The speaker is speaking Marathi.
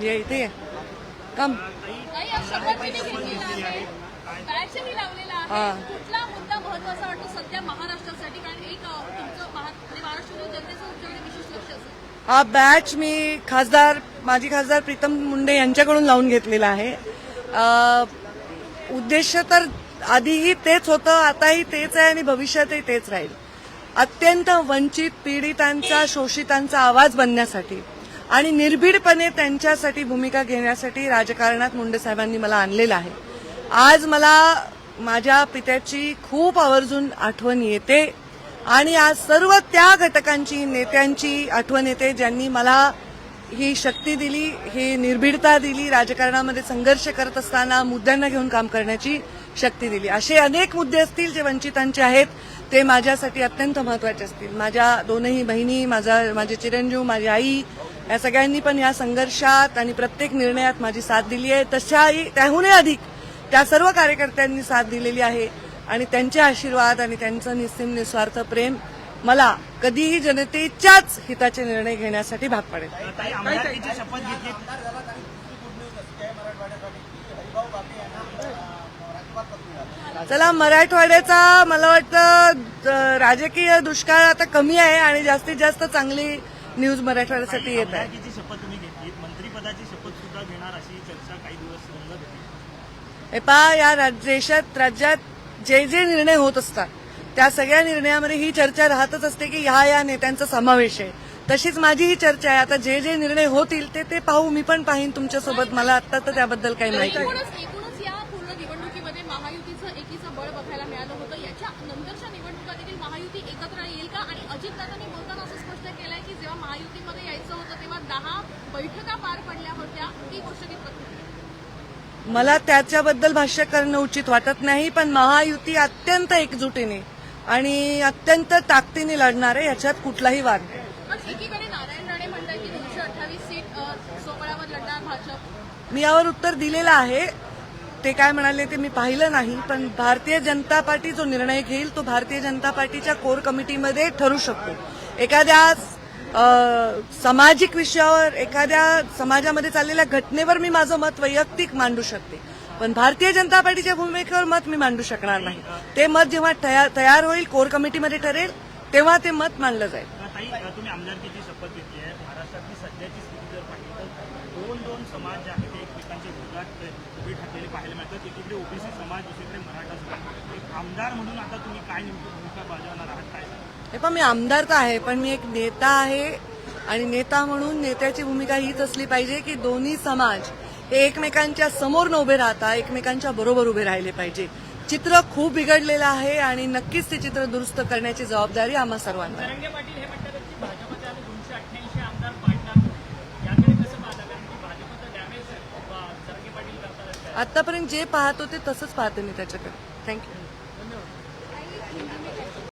ये इथे ये. कम काही शपथ तुम्ही घेतलेला आहे. बॅचही लावलेला हा. आहे कुठला मुद्दा महत्त्वाचा वाटतो सध्या महाराष्ट्रासाठी? कारण एक अ, तुमचं महा- म्हणजे महाराष्ट्र जनतेचं तुमच्याकडे विशेष लक्ष असेल. हा बॅच मी खासदार माजी खासदार प्रीतम मुंडे यांच्याकडून लावून घेतलेला आहे. अ, उद्देश तर आधीही तेच होतं आताही तेच आहे आणि भविष्यातही तेच राहील. अत्यंत वंचित पीडितांचा शोषितांचा आवाज बनण्यासाठी आणि निर्भीडपणे त्यांच्यासाठी भूमिका घेण्यासाठी राजकारणात मुंडे साहेबांनी मला आणलेलं आहे. आज मला माझ्या पित्याची खूप आवर्जून आठवण येते आणि आज सर्व त्या घटकांची नेत्यांची आठवण येते ज्यांनी मला ही शक्ती दिली ही निर्भीडता दिली राजकारणामध्ये संघर्ष करत असताना मुद्द्यांना घेऊन काम करण्याची. शक्ती दिली. असे अनेक मुद्दे असतील जे वंचितांचे आहेत ते माझ्यासाठी अत्यंत महत्त्वाचे असतील. माझ्या दोनही बहिणी माझा माझे चिरंजीव माझी आई या सगळ्यांनी पण या संघर्षात आणि प्रत्येक निर्णयात माझी साथ दिली आहे. तशाही त्याहूनही अधिक त्या सर्व कार्यकर्त्यांनी साथ दिलेली आहे आणि त्यांचे आशीर्वाद आणि त्यांचं निस्सीम निस्वार्थ प्रेम मला कधीही जनतेच्याच हिताचे निर्णय घेण्यासाठी भाग पडेल ताई आमदारकीची शपथ घेतली चला मराठवाड्याचा मला वाटतं राजकीय दुष्काळ आता कमी आहे आणि जास्तीत जास्त चांगली न्यूज मराठवाड्यासाठी येत आहे. शपथ तुम्ही घेतली मंत्रिपदाची शपथ सुद्धा घेणार अशी चर्चा काही दिवस रंगत होती हे पहा या राज- देशात राज्यात जे जे निर्णय होत असतात त्या सगळ्या निर्णयामध्ये ही चर्चा राहतच असते की ह्या या नेत्यांचा समावेश आहे. तशीच माझी ही चर्चा आहे. आता जे जे निर्णय होतील ते ते पाहू. मी पण पाहीन तुमच्यासोबत. मला आता तर त्याबद्दल काही माहिती नंतरच्या निवडणुका देखील महायुती एकत्र येईल का? आणि अजितदादांनी बोलताना असं स्पष्ट केलंय की जेव्हा महायुतीमध्ये यायचं होतं तेव्हा दहा बैठका पार पडल्या होत्या. ही गोष्ट? मला त्याच्याबद्दल भाष्य करणं उचित वाटत नाही पण महायुती अत्यंत एकजुटीने आणि अत्यंत ताकदीने लढणार आहे याच्यात कुठलाही वाद नाही. एकीकडे नारायण राणे म्हणतात की दोनशे अठ्ठावीस सीट अ, सोहळ्यावर लढणार भाजप. मी यावर उत्तर दिलेलं आहे. ते काय म्हणाले ते मी पाहिलं नाही पण भारतीय जनता पार्टी जो निर्णय घेईल तो भारतीय जनता पार्टीच्या कोर कमिटीमध्ये ठरू शकतो. एखाद्या सामाजिक विषयावर एखाद्या समाजामध्ये चाललेल्या घटनेवर मी माझं मत वैयक्तिक मांडू शकते. पण भारतीय जनता पार्टीच्या भूमिकेवर मत मी मांडू शकणार नाही. ते मत जेव्हा तयार होईल कोर कमिटीमध्ये ठरेल तेव्हा ते मत मांडलं जाईल. तुम्ही आमदारकीची शपथ घेतली आहे? महाराष्ट्रातली सध्याची स्थिती जर पाहिली तर दोन दोन समाज जे आहेत ते एकमेकांच्या विरोधात उभे ठाकलेले पाहायला मिळतात. एकीकडे ओबीसी समाज दुसरीकडे मराठा समाज. एक आमदार म्हणून आता तुम्ही काय नेमकी भूमिका बजावणार आहात? काय? हे पण मी आमदार तर आहे पण मी एक नेता आहे आणि नेता म्हणून नेत्याची भूमिका हीच असली पाहिजे की दोन्ही समाज हे एकमेकांच्या समोर न उभे राहता एकमेकांच्या बरोबर उभे राहिले पाहिजे. चित्र खूप बिघडलेलं आहे आणि नक्कीच ते चित्र दुरुस्त करण्याची जबाबदारी आम्हा सर्वांना आहे. तरंगे पाटील हे म्हणतात की भाजपचे आम्ही दोनशे अठ्ठ्याऐंशी आमदार पाडणार नाही. याकडे कसं पाहता कारण की भाजपचं आत्तापर्यंत आतापर्यंत जे पाहतो ते तसंच पाहते मी त्याच्याकडे. थँक्यू